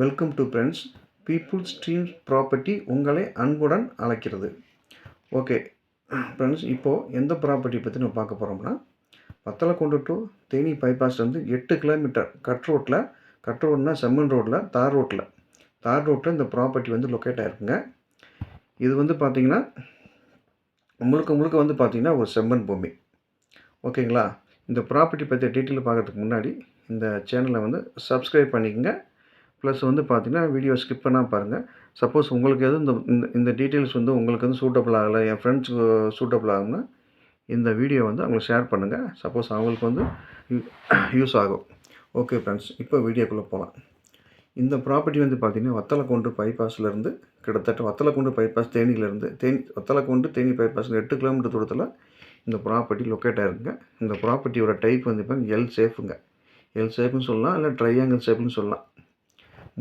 Welcome to friends people stream property உங்களை அன்புடன் அழைக்கிறது. ஓகே ஃப்ரெண்ட்ஸ் இப்போது எந்த ப்ராப்பர்ட்டி பற்றி நம்ம பார்க்க போகிறோம்னா வத்தலக்குண்டு டு தேனி பைபாஸ்லேருந்து எட்டு கிலோமீட்டர் கட் ரோட்டில் கட் ரோட்னா செம்மன் ரோட்டில் தார் ரோட்டில் தார் ரோட்டில் இந்த ப்ராப்பர்ட்டி வந்து லொக்கேட் ஆகிருக்குங்க இது வந்து பார்த்திங்கன்னா முழுக்க முழுக்க வந்து பார்த்திங்கன்னா ஒரு செம்மன் பூமி. ஓகேங்களா இந்த ப்ராப்பர்ட்டி பற்றி டீட்டெயில் பார்க்குறதுக்கு முன்னாடி இந்த சேனலை வந்து சப்ஸ்கிரைப் பண்ணிக்கங்க. ப்ளஸ் வந்து பார்த்திங்கன்னா வீடியோ ஸ்கிப் பண்ணால் பாருங்கள் சப்போஸ் உங்களுக்கு எதுவும் இந்த இந்த இந்த டீட்டெயில்ஸ் வந்து உங்களுக்கு வந்து சூட்டபிள் ஆகலை என் ஃப்ரெண்ட்ஸுக்கு சூட்டபிள் ஆகும்னா இந்த வீடியோ வந்து அவங்களுக்கு ஷேர் பண்ணுங்கள் சப்போஸ் அவங்களுக்கு வந்து யூஸ் ஆகும். ஓகே ஃப்ரெண்ட்ஸ் இப்போ வீடியோக்குள்ளே போகலாம் இந்த ப்ராப்பர்ட்டி வந்து பார்த்திங்கன்னா வத்தலக்கொண்டு பைபாஸ்லேருந்து கிட்டத்தட்ட வத்தலக்கொண்டு பைபாஸ் தேனியிலேருந்து தேனி வத்தலக்கொண்டு தேனி பைபாஸ் எட்டு கிலோமீட்டர் தூரத்தில் இந்த ப்ராப்பர்ட்டி லொக்கேட் ஆகிருங்க இந்த ப்ராப்பர்ட்டியோட டைப் வந்து இப்போ எல் சேஃபுங்க எல் ஷேப்புன்னு சொல்லலாம் இல்லை ட்ரையாங்கிள் ஷேப்புன்னு சொல்லலாம்.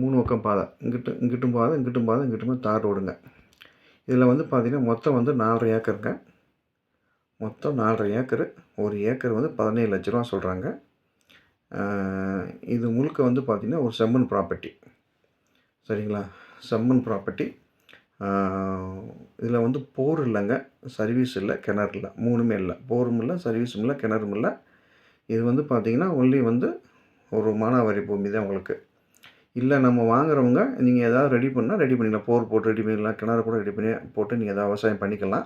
மூணு பக்கம் பாதை. இங்கிட்டு இங்கிட்டும் பாதை இங்கிட்டும் பாதை இங்கிட்டும் தார் ரோடுங்க. இதில் வந்து பார்த்திங்கன்னா மொத்தம் வந்து நாலரை ஏக்கருங்க. மொத்தம் நாலரை ஏக்கரு. ஒரு ஏக்கர் வந்து பதினேழு லட்ச ரூபா சொல்கிறாங்க இது முழுக்க வந்து பார்த்திங்கன்னா ஒரு செம்மன் ப்ராப்பர்ட்டி. சரிங்களா? செம்மன் ப்ராப்பர்ட்டி. இதில் வந்து போர் இல்லைங்க. சர்வீஸ் இல்லை கிணறு இல்லை. மூணுமே இல்லை. போரும் இல்லை சர்வீஸும் இல்லை கிணறும் இல்லை. இது வந்து பார்த்திங்கன்னா ஒன்லி வந்து ஒரு மானாவாரி பூமி தான் உங்களுக்கு. இல்லை நம்ம வாங்குறவங்க நீங்கள் எதாவது ரெடி பண்ணால் ரெடி பண்ணிக்கலாம். போர் போட்டு ரெடி பண்ணிக்கலாம். கிணறு கூட ரெடி பண்ணி போட்டு நீங்கள் எதாவது விவசாயம் பண்ணிக்கலாம்.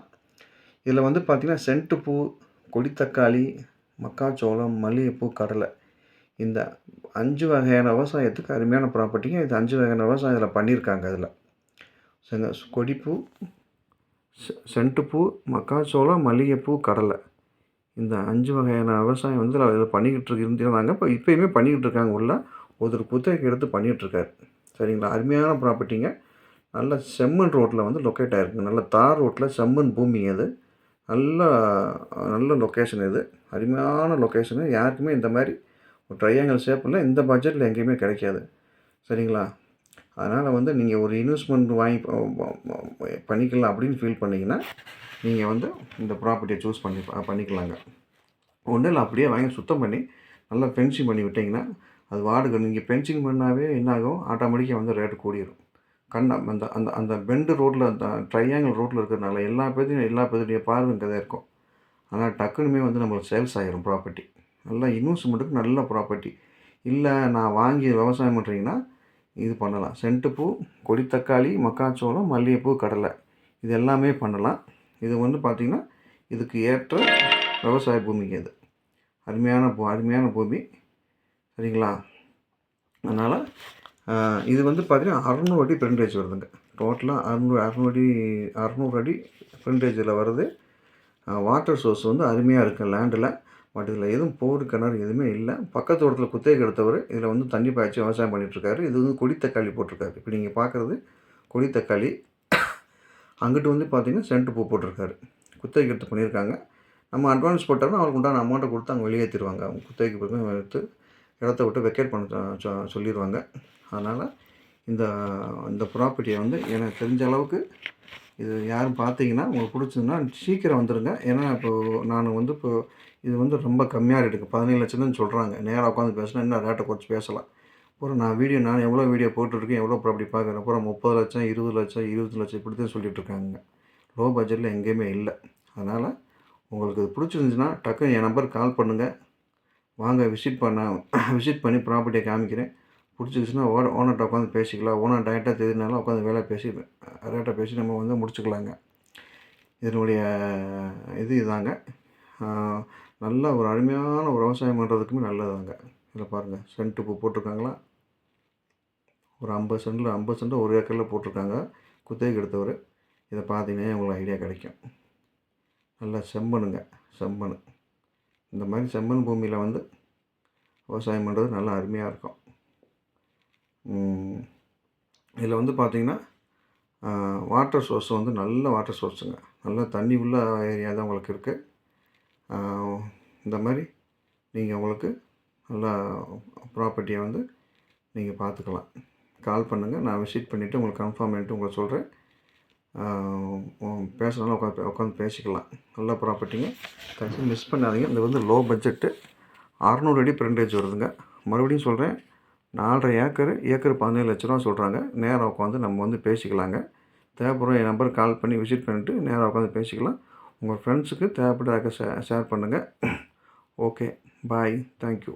இதில் வந்து பார்த்திங்கன்னா சென்ட்டு பூ கொடித்தக்காளி மக்காச்சோளம் மல்லிகைப்பூ கடலை. இந்த அஞ்சு வகையான விவசாயத்துக்கு அருமையான ப்ராப்பர்ட்டிங்க இது அஞ்சு வகையான விவசாயம் இதில் பண்ணியிருக்காங்க அதில். செங்க கொடிப்பூ சென்ட்டுப்பூ மக்காச்சோளம் மல்லிகைப்பூ கடலை. இந்த அஞ்சு வகையான விவசாயம் வந்து இதில் பண்ணிக்கிட்டு இருக்கு இருந்தாங்க. இப்போ இப்போயுமே பண்ணிக்கிட்டு இருக்காங்க உள்ள. ஒருத்தர் குத்தகைக்கு எடுத்து பண்ணிகிட்ருக்காரு சரிங்களா? அருமையான ப்ராப்பர்ட்டிங்க நல்ல செம்மண் ரோட்டில் வந்து லொக்கேட் ஆகிருக்கு நல்ல தார் ரோட்டில் செம்மண் பூமி அது. நல்ல நல்ல லொக்கேஷன் இது. அருமையான லொக்கேஷனு யாருக்குமே இந்த மாதிரி ஒரு ட்ரையாங்கல் ஷேப்பில் இந்த பட்ஜெட்டில் எங்கேயுமே கிடைக்காது. சரிங்களா? அதனால் வந்து நீங்கள் ஒரு இன்வெஸ்ட்மெண்ட் வாங்கி பண்ணிக்கலாம் அப்படின்னு ஃபீல் பண்ணிங்கன்னா நீங்கள் வந்து இந்த ப்ராப்பர்ட்டியை சூஸ் பண்ணி பண்ணிக்கலாங்க. ஒன்றும் இல்லை அப்படியே வாங்கி சுத்தம் பண்ணி நல்லா ஃபென்சிங் பண்ணி விட்டிங்கன்னா அது வாடகை நீங்கள் பென்சிங் பண்ணாவே என்னாகும்? ஆட்டோமேட்டிக்காக வந்து ரேட்டு கூடிரும். கண்ணா அந்த அந்த அந்த பெண்டு ரோட்டில் அந்த ட்ரையாங்கிள் ரோட்டில் இருக்கிறதுனால எல்லா பேர்த்தையும் எல்லா பேர்த்துடைய பார்வையும் இங்கே தான் இருக்கும். ஆனால் டக்குனுமே வந்து நம்மளுக்கு சேல்ஸ் ஆகிரும் ப்ராப்பர்ட்டி நல்லா இன்வெஸ்ட்மெண்ட்டுக்கு நல்ல ப்ராப்பர்ட்டி இல்லை நான் வாங்கி விவசாயம் பண்ணுறீங்கன்னா இது பண்ணலாம். சென்ட்டுப்பூ கொடித்தக்காளி மக்காச்சோளம் மல்லிகைப்பூ கடலை. இது எல்லாமே பண்ணலாம். இது வந்து பார்த்திங்கன்னா இதுக்கு ஏற்ற விவசாய பூமிக்கு இது. அருமையான பூ அருமையான பூமி. சரிங்களா? அதனால் இது வந்து பார்த்திங்கன்னா அறநூறு அடி பிரிண்டேஜ் வருதுங்க. டோட்டலாக அறநூறு அறநூறு அடி அறநூறு அடி ஃப்ரண்டேஜில் வருது. வாட்டர் சோர்ஸ் வந்து அருமையாக இருக்குது லேண்டில் பட் இதில் எதுவும் போர் கிணறு எதுவுமே இல்லை. பக்கத்து தோட்டத்தில் குத்தகை எடுத்தவர் இதில் வந்து தண்ணி பாய்ச்சி விவசாயம் பண்ணிகிட்ருக்காரு இது வந்து கொடித்தக்காளி போட்டிருக்காரு. இப்போ நீங்கள் பார்க்குறது கொடித்தக்காளி அங்கிட்டு வந்து பார்த்திங்கன்னா சென்ட் பூ போட்டிருக்காரு. குத்தகை எடுத்து பண்ணியிருக்காங்க நம்ம அட்வான்ஸ் போட்டாலும் அவங்களுக்கு உண்டான அமௌண்ட்டை கொடுத்து அவங்க வெளியேற்றிடுவாங்க அவங்க குத்தகைக்கு எடுத்து இடத்த விட்டு வெக்கேட் பண்ண சொல்லிடுவாங்க அதனால் இந்த இந்த ப்ராப்பர்ட்டியை வந்து எனக்கு தெரிஞ்ச அளவுக்கு இது யாரும் பார்த்தீங்கன்னா உங்களுக்கு பிடிச்சதுன்னா சீக்கிரம் வந்துடுங்க ஏன்னா இப்போது நான் வந்து இப்போ இது வந்து ரொம்ப கம்மியாக ரேட்டுக்கு பதினேழு லட்சம்னு சொல்கிறாங்க நேராக உட்காந்து பேசினா இன்னும் ரேட்டை குறைச்சி பேசலாம். அப்புறம் நான் வீடியோ நான் எவ்வளோ வீடியோ போட்டுருக்கேன் எவ்வளோ ப்ராப்பர்ட்டி பார்க்குறேன் அப்புறம் முப்பது லட்சம் இருபது லட்சம் இருபது லட்சம் இப்படி தான் சொல்லிட்டு இருக்காங்க. லோ பட்ஜெட்டில் எங்கேயுமே இல்லை. அதனால் உங்களுக்கு இது பிடிச்சிருந்துச்சுன்னா டக்குன்னு என் நம்பருக்கு கால் பண்ணுங்கள் வாங்க விசிட் பண்ண விசிட் பண்ணி ப்ராப்பர்ட்டியை காமிக்கிறேன். பிடிச்சிருச்சுன்னா ஓ ஓனர்கிட்ட உட்காந்து பேசிக்கலாம். ஓனர் டேரெக்டாக தெரியுதுனாலும் உட்காந்து வேலை பேசி ரேட்டாக பேசி நம்ம வந்து முடிச்சுக்கலாங்க. இதனுடைய இது இதாங்க. நல்ல ஒரு அருமையான ஒரு விவசாயம் பண்ணுறதுக்குமே நல்லதாங்க. இதில் பாருங்கள் சென்ட் இப்போ போட்டிருக்காங்களா? ஒரு ஐம்பது சென்டில் ஐம்பது சென்ட்டு ஒரு ஏக்கரில் போட்டிருக்காங்க. குத்தகைக்கு எடுத்தவர். இதை பார்த்தீங்கன்னா உங்களுக்கு ஐடியா கிடைக்கும். நல்லா செம்மனுங்க செம்மண் இந்த மாதிரி செம்மண் பூமியில் வந்து விவசாயம் பண்ணுறது நல்லா அருமையாக இருக்கும். இதில் வந்து பார்த்திங்கன்னா வாட்டர் சோர்ஸ் வந்து நல்ல வாட்டர் சோர்ஸுங்க நல்ல தண்ணி உள்ள ஏரியா தான் உங்களுக்கு இருக்குது இந்த மாதிரி நீங்கள் உங்களுக்கு நல்லா ப்ராப்பர்ட்டியை வந்து நீங்கள் பார்த்துக்கலாம் கால் பண்ணுங்கள் நான் விசிட் பண்ணிவிட்டு உங்களுக்கு கன்ஃபார்ம் பண்ணிவிட்டு உங்களுக்கு சொல்கிறேன் பேசுகிறனால உட்காந்து உட்காந்து பேசிக்கலாம். நல்ல ப்ராப்பர்ட்டிங்க தயவுசெய்து மிஸ் பண்ணாதீங்க. இது வந்து லோ பட்ஜெட்டு அறநூறு அடி ஃப்ரண்டேஜ் வருதுங்க. மறுபடியும் சொல்கிறேன் நாலரை ஏக்கர் ஏக்கர் பதினேழு லட்ச ரூபா சொல்கிறாங்க நேராக உட்காந்து நம்ம வந்து பேசிக்கலாங்க. தேவைப்படும் என் நம்பருக்கு கால் பண்ணி விசிட் பண்ணிவிட்டு நேராக உட்காந்து பேசிக்கலாம். உங்கள் ஃப்ரெண்ட்ஸுக்கு தேவைப்பட்ட ஷே ஷேர் பண்ணுங்கள் ஓகே பாய் தேங்க்யூ